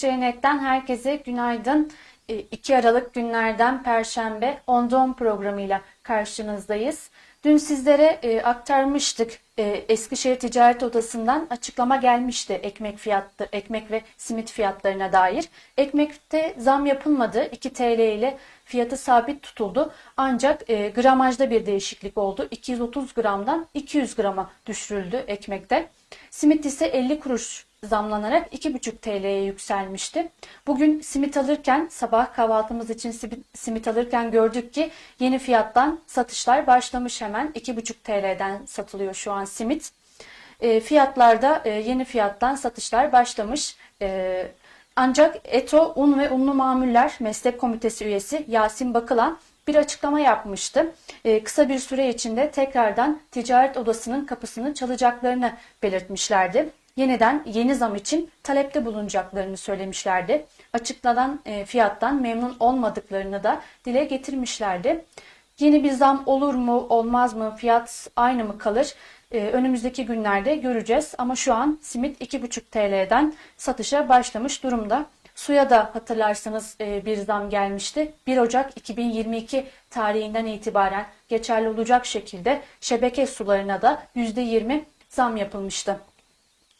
Eskişehir Net'ten herkese günaydın. E, 2 Aralık günlerden Perşembe 10'da 10 programıyla karşınızdayız. Dün sizlere e, aktarmıştık. E, Eskişehir Ticaret Odası'ndan açıklama gelmişti ekmek fiyatı, ekmek ve simit fiyatlarına dair. Ekmekte zam yapılmadı. 2 TL ile fiyatı sabit tutuldu. Ancak e, gramajda bir değişiklik oldu. 230 gramdan 200 grama düşürüldü ekmekte. Simit ise 50 kuruş zamlanarak 2,5 TL'ye yükselmişti. Bugün simit alırken sabah kahvaltımız için simit, alırken gördük ki yeni fiyattan satışlar başlamış hemen 2,5 TL'den satılıyor şu an simit. E, fiyatlarda e, yeni fiyattan satışlar başlamış. E, ancak ETO Un ve Unlu Mamuller Meslek Komitesi üyesi Yasin Bakılan bir açıklama yapmıştı. E, kısa bir süre içinde tekrardan ticaret odasının kapısını çalacaklarını belirtmişlerdi. Yeniden yeni zam için talepte bulunacaklarını söylemişlerdi. Açıklanan e, fiyattan memnun olmadıklarını da dile getirmişlerdi. Yeni bir zam olur mu, olmaz mı, fiyat aynı mı kalır? Ee, önümüzdeki günlerde göreceğiz. Ama şu an simit 2,5 TL'den satışa başlamış durumda. Suya da hatırlarsanız e, bir zam gelmişti. 1 Ocak 2022 tarihinden itibaren geçerli olacak şekilde şebeke sularına da %20 zam yapılmıştı.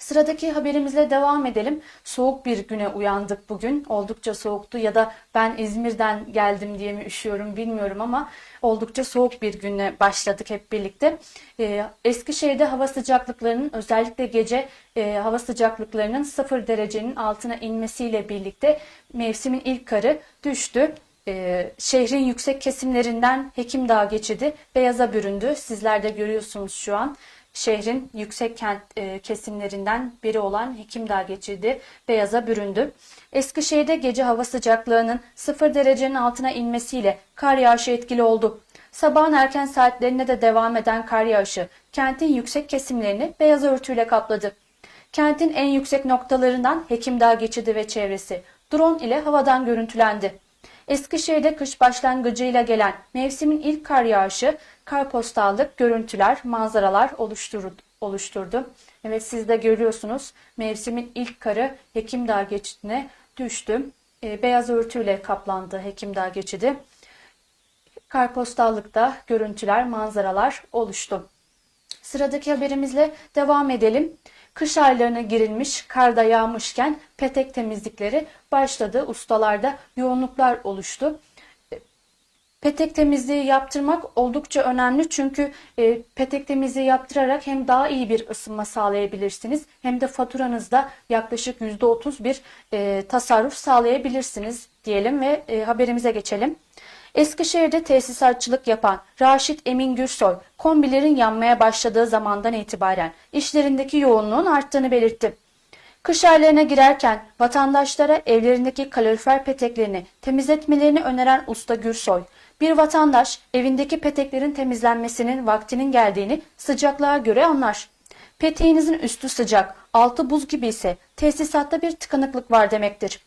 Sıradaki haberimizle devam edelim. Soğuk bir güne uyandık bugün. Oldukça soğuktu ya da ben İzmir'den geldim diye mi üşüyorum bilmiyorum ama oldukça soğuk bir güne başladık hep birlikte. Ee, Eskişehir'de hava sıcaklıklarının özellikle gece e, hava sıcaklıklarının 0 derecenin altına inmesiyle birlikte mevsimin ilk karı düştü. Ee, şehrin yüksek kesimlerinden Hekimdağ geçidi beyaza büründü. Sizler de görüyorsunuz şu an şehrin yüksek kent e, kesimlerinden biri olan Hekimdağ geçidi beyaza büründü. Eskişehir'de gece hava sıcaklığının 0 derecenin altına inmesiyle kar yağışı etkili oldu. Sabahın erken saatlerinde de devam eden kar yağışı kentin yüksek kesimlerini beyaz örtüyle kapladı. Kentin en yüksek noktalarından Hekimdağ geçidi ve çevresi drone ile havadan görüntülendi. Eskişehir'de kış başlangıcıyla gelen mevsimin ilk kar yağışı karpostallık görüntüler, manzaralar oluşturdu. Evet siz de görüyorsunuz mevsimin ilk karı Hekimdağ geçidine düştü. E, beyaz örtüyle kaplandı Hekimdağ geçidi. Karpostallıkta görüntüler, manzaralar oluştu. Sıradaki haberimizle devam edelim. Kış aylarına girilmiş, karda yağmışken petek temizlikleri başladı. Ustalarda yoğunluklar oluştu. Petek temizliği yaptırmak oldukça önemli çünkü e, petek temizliği yaptırarak hem daha iyi bir ısınma sağlayabilirsiniz hem de faturanızda yaklaşık %30 bir e, tasarruf sağlayabilirsiniz diyelim ve e, haberimize geçelim. Eskişehir'de tesisatçılık yapan Raşit Emin Gürsoy, kombilerin yanmaya başladığı zamandan itibaren işlerindeki yoğunluğun arttığını belirtti. Kış aylarına girerken vatandaşlara evlerindeki kalorifer peteklerini temizletmelerini öneren Usta Gürsoy, bir vatandaş evindeki peteklerin temizlenmesinin vaktinin geldiğini sıcaklığa göre anlar. Peteğinizin üstü sıcak, altı buz gibi ise tesisatta bir tıkanıklık var demektir.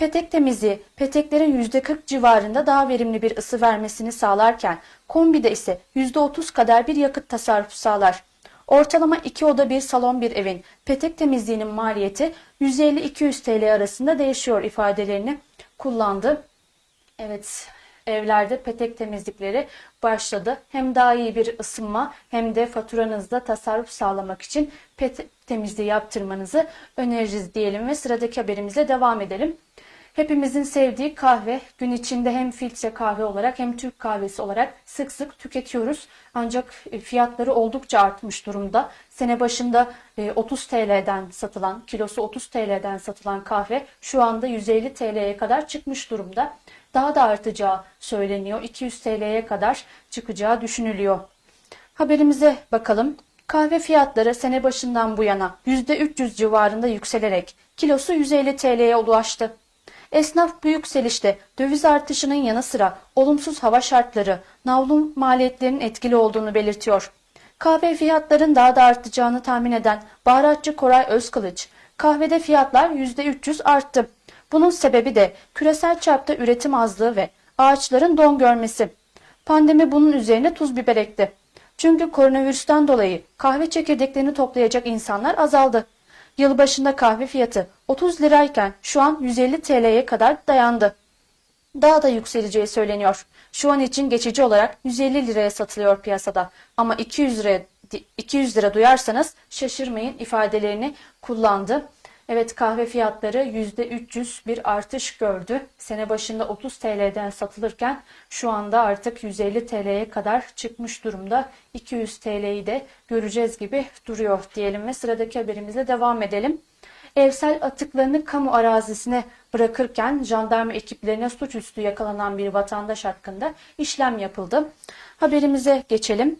Petek temizliği peteklerin %40 civarında daha verimli bir ısı vermesini sağlarken kombide ise %30 kadar bir yakıt tasarrufu sağlar. Ortalama 2 oda bir salon bir evin petek temizliğinin maliyeti 150-200 TL arasında değişiyor ifadelerini kullandı. Evet evlerde petek temizlikleri başladı. Hem daha iyi bir ısınma hem de faturanızda tasarruf sağlamak için petek temizliği yaptırmanızı öneririz diyelim ve sıradaki haberimize devam edelim. Hepimizin sevdiği kahve gün içinde hem filtre kahve olarak hem Türk kahvesi olarak sık sık tüketiyoruz. Ancak e, fiyatları oldukça artmış durumda. Sene başında 30 TL'den satılan, kilosu 30 TL'den satılan kahve şu anda 150 TL'ye kadar çıkmış durumda. Daha da artacağı söyleniyor. 200 TL'ye kadar çıkacağı düşünülüyor. Haberimize bakalım. Kahve fiyatları sene başından bu yana %300 civarında yükselerek kilosu 150 TL'ye ulaştı. Esnaf bu yükselişte döviz artışının yanı sıra olumsuz hava şartları, navlun maliyetlerinin etkili olduğunu belirtiyor. Kahve fiyatların daha da artacağını tahmin eden baharatçı Koray Özkılıç, kahvede fiyatlar %300 arttı. Bunun sebebi de küresel çapta üretim azlığı ve ağaçların don görmesi. Pandemi bunun üzerine tuz biber ekti. Çünkü koronavirüsten dolayı kahve çekirdeklerini toplayacak insanlar azaldı. Yılbaşında kahve fiyatı 30 lirayken şu an 150 TL'ye kadar dayandı. Daha da yükseleceği söyleniyor. Şu an için geçici olarak 150 liraya satılıyor piyasada. Ama 200 liraya 200 lira duyarsanız şaşırmayın ifadelerini kullandı. Evet kahve fiyatları %300 bir artış gördü. Sene başında 30 TL'den satılırken şu anda artık 150 TL'ye kadar çıkmış durumda. 200 TL'yi de göreceğiz gibi duruyor diyelim ve sıradaki haberimize devam edelim. Evsel atıklarını kamu arazisine bırakırken jandarma ekiplerine suçüstü yakalanan bir vatandaş hakkında işlem yapıldı. Haberimize geçelim.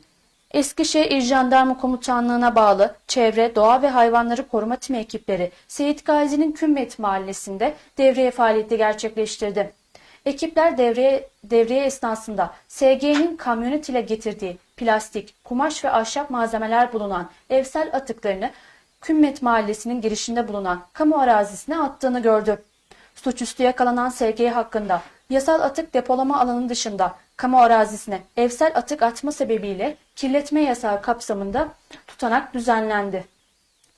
Eskişehir Jandarma Komutanlığı'na bağlı Çevre, Doğa ve Hayvanları Koruma Timi ekipleri Seyit Gazi'nin Kümmet Mahallesi'nde devreye faaliyeti gerçekleştirdi. Ekipler devreye, devreye esnasında SG'nin kamyonet ile getirdiği plastik, kumaş ve ahşap malzemeler bulunan evsel atıklarını Kümmet Mahallesi'nin girişinde bulunan kamu arazisine attığını gördü. Suçüstü yakalanan SG hakkında yasal atık depolama alanı dışında kamu arazisine evsel atık atma sebebiyle kirletme yasağı kapsamında tutanak düzenlendi.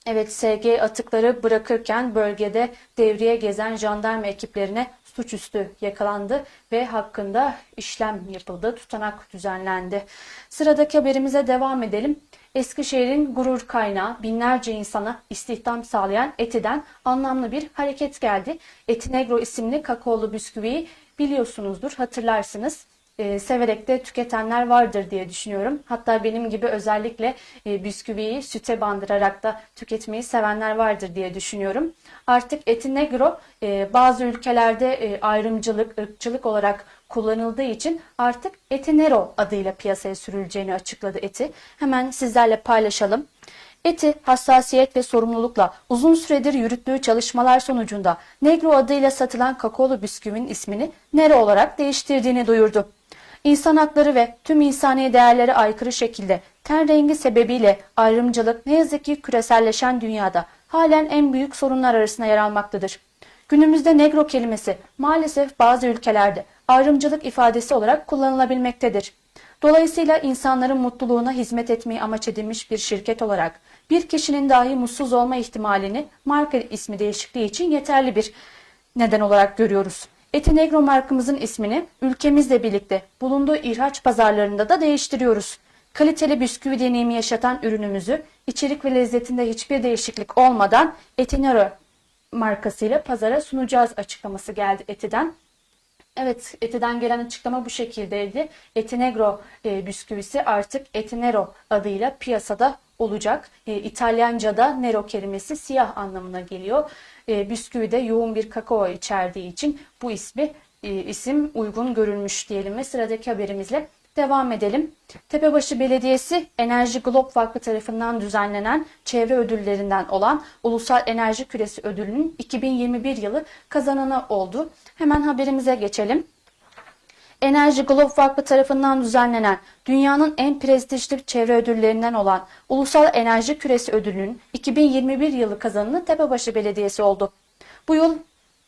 Evet SG atıkları bırakırken bölgede devriye gezen jandarma ekiplerine suçüstü yakalandı ve hakkında işlem yapıldı, tutanak düzenlendi. Sıradaki haberimize devam edelim. Eskişehir'in gurur kaynağı binlerce insana istihdam sağlayan Eti'den anlamlı bir hareket geldi. Etinegro isimli kakaolu bisküviyi biliyorsunuzdur, hatırlarsınız e, severek de tüketenler vardır diye düşünüyorum. Hatta benim gibi özellikle e, bisküviyi süte bandırarak da tüketmeyi sevenler vardır diye düşünüyorum. Artık etinegro e, bazı ülkelerde e, ayrımcılık, ırkçılık olarak kullanıldığı için artık etinero adıyla piyasaya sürüleceğini açıkladı eti. Hemen sizlerle paylaşalım. Eti hassasiyet ve sorumlulukla uzun süredir yürüttüğü çalışmalar sonucunda Negro adıyla satılan kakaolu bisküvinin ismini Nero olarak değiştirdiğini duyurdu. İnsan hakları ve tüm insani değerlere aykırı şekilde ten rengi sebebiyle ayrımcılık ne yazık ki küreselleşen dünyada halen en büyük sorunlar arasında yer almaktadır. Günümüzde negro kelimesi maalesef bazı ülkelerde ayrımcılık ifadesi olarak kullanılabilmektedir. Dolayısıyla insanların mutluluğuna hizmet etmeyi amaç edinmiş bir şirket olarak bir kişinin dahi mutsuz olma ihtimalini marka ismi değişikliği için yeterli bir neden olarak görüyoruz. Etinegro markamızın ismini ülkemizle birlikte bulunduğu ihraç pazarlarında da değiştiriyoruz. Kaliteli bisküvi deneyimi yaşatan ürünümüzü içerik ve lezzetinde hiçbir değişiklik olmadan Etinegro markasıyla pazara sunacağız açıklaması geldi Eti'den. Evet, Eti'den gelen açıklama bu şekildeydi. Etinegro e, bisküvisi artık Etinero adıyla piyasada olacak. E, İtalyanca'da Nero kelimesi siyah anlamına geliyor. E, bisküvi de yoğun bir kakao içerdiği için bu ismi e, isim uygun görülmüş diyelim ve sıradaki haberimizle devam edelim. Tepebaşı Belediyesi Enerji Globe Vakfı tarafından düzenlenen çevre ödüllerinden olan Ulusal Enerji Küresi Ödülü'nün 2021 yılı kazananı oldu. Hemen haberimize geçelim. Enerji Globe Vakfı tarafından düzenlenen dünyanın en prestijli çevre ödüllerinden olan Ulusal Enerji Küresi Ödülü'nün 2021 yılı kazananı Tepebaşı Belediyesi oldu. Bu yıl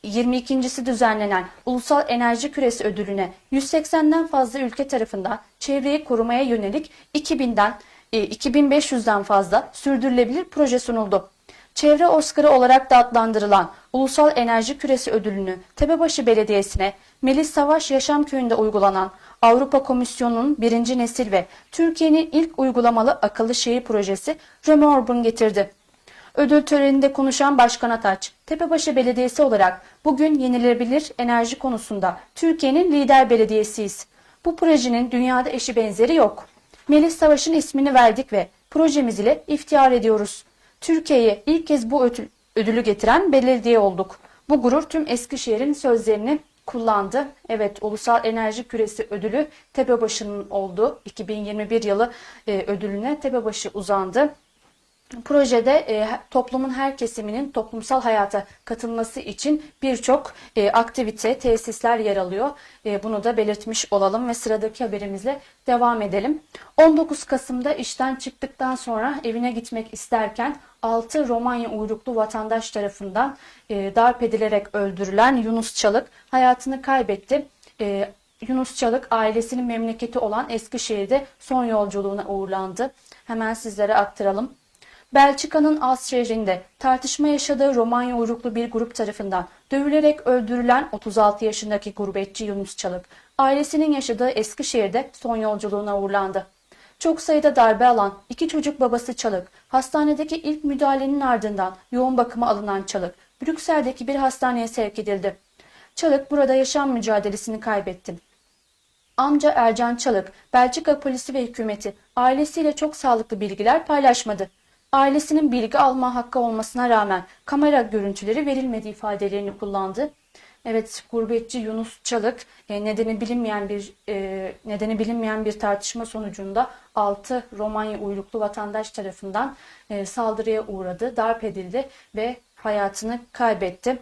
22.si düzenlenen Ulusal Enerji Küresi Ödülü'ne 180'den fazla ülke tarafından çevreyi korumaya yönelik 2000'den 2500'den fazla sürdürülebilir proje sunuldu. Çevre Oscar'ı olarak da adlandırılan Ulusal Enerji Küresi Ödülünü Tepebaşı Belediyesi'ne Melis Savaş Yaşam Köyü'nde uygulanan Avrupa Komisyonu'nun birinci nesil ve Türkiye'nin ilk uygulamalı akıllı şehir projesi Römorburn getirdi. Ödül töreninde konuşan Başkan Ataç, Tepebaşı Belediyesi olarak bugün yenilebilir enerji konusunda Türkiye'nin lider belediyesiyiz. Bu projenin dünyada eşi benzeri yok. Melis Savaş'ın ismini verdik ve projemiz ile iftihar ediyoruz. Türkiye'ye ilk kez bu ödülü getiren belediye olduk. Bu gurur tüm Eskişehir'in sözlerini kullandı. Evet Ulusal Enerji Küresi ödülü Tepebaşı'nın oldu. 2021 yılı e, ödülüne Tepebaşı uzandı. Projede e, toplumun her kesiminin toplumsal hayata katılması için birçok e, aktivite, tesisler yer alıyor. E, bunu da belirtmiş olalım ve sıradaki haberimizle devam edelim. 19 Kasım'da işten çıktıktan sonra evine gitmek isterken 6 Romanya uyruklu vatandaş tarafından e, darp edilerek öldürülen Yunus Çalık hayatını kaybetti. E, Yunus Çalık ailesinin memleketi olan Eskişehir'de son yolculuğuna uğurlandı. Hemen sizlere aktaralım. Belçika'nın Az şehrinde tartışma yaşadığı Romanya uyruklu bir grup tarafından dövülerek öldürülen 36 yaşındaki gurbetçi Yunus Çalık, ailesinin yaşadığı Eskişehir'de son yolculuğuna uğurlandı. Çok sayıda darbe alan iki çocuk babası Çalık, hastanedeki ilk müdahalenin ardından yoğun bakıma alınan Çalık, Brüksel'deki bir hastaneye sevk edildi. Çalık burada yaşam mücadelesini kaybetti. Amca Ercan Çalık, Belçika polisi ve hükümeti ailesiyle çok sağlıklı bilgiler paylaşmadı. Ailesinin bilgi alma hakkı olmasına rağmen kamera görüntüleri verilmedi ifadelerini kullandı. Evet, gurbetçi Yunus Çalık e, nedeni bilinmeyen bir e, nedeni bilinmeyen bir tartışma sonucunda 6 Romanya uyruklu vatandaş tarafından e, saldırıya uğradı, darp edildi ve hayatını kaybetti.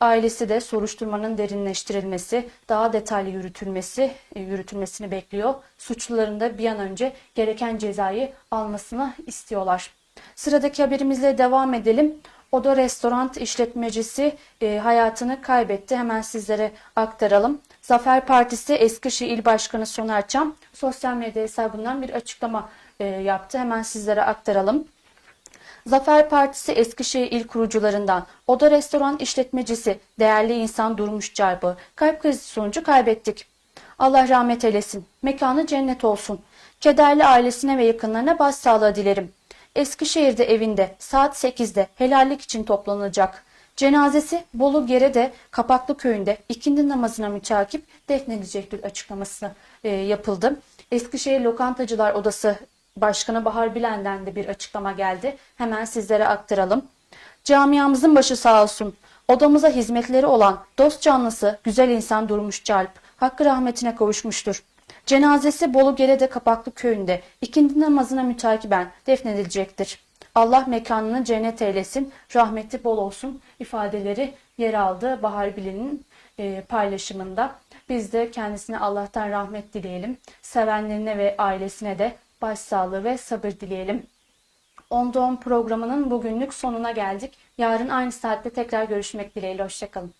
Ailesi de soruşturmanın derinleştirilmesi, daha detaylı yürütülmesi, yürütülmesini bekliyor. Suçluların da bir an önce gereken cezayı almasını istiyorlar. Sıradaki haberimizle devam edelim. Oda restoran işletmecisi e, hayatını kaybetti. Hemen sizlere aktaralım. Zafer Partisi Eskişehir İl Başkanı Soner Çam sosyal medya hesabından bir açıklama e, yaptı. Hemen sizlere aktaralım. Zafer Partisi Eskişehir İl kurucularından Oda Restoran işletmecisi değerli insan Durmuş Çarpı kalp krizi sonucu kaybettik. Allah rahmet eylesin. Mekanı cennet olsun. Kederli ailesine ve yakınlarına başsağlığı dilerim. Eskişehir'de evinde saat 8'de helallik için toplanılacak. Cenazesi Bolu Gere'de Kapaklı Köyü'nde ikindi namazına mütakip defnedilecektir açıklaması e, yapıldı. Eskişehir Lokantacılar Odası Başkanı Bahar Bilen'den de bir açıklama geldi. Hemen sizlere aktaralım. Camiamızın başı sağ olsun. Odamıza hizmetleri olan dost canlısı güzel insan Durmuş Calp hakkı rahmetine kavuşmuştur. Cenazesi Bolu Gere'de Kapaklı Köyü'nde ikindi namazına mütakiben defnedilecektir. Allah mekanını cennet eylesin, rahmeti bol olsun ifadeleri yer aldı Bahar Bilen'in e, paylaşımında. Biz de kendisine Allah'tan rahmet dileyelim. Sevenlerine ve ailesine de başsağlığı ve sabır dileyelim. Onda On programının bugünlük sonuna geldik. Yarın aynı saatte tekrar görüşmek dileğiyle. Hoşçakalın.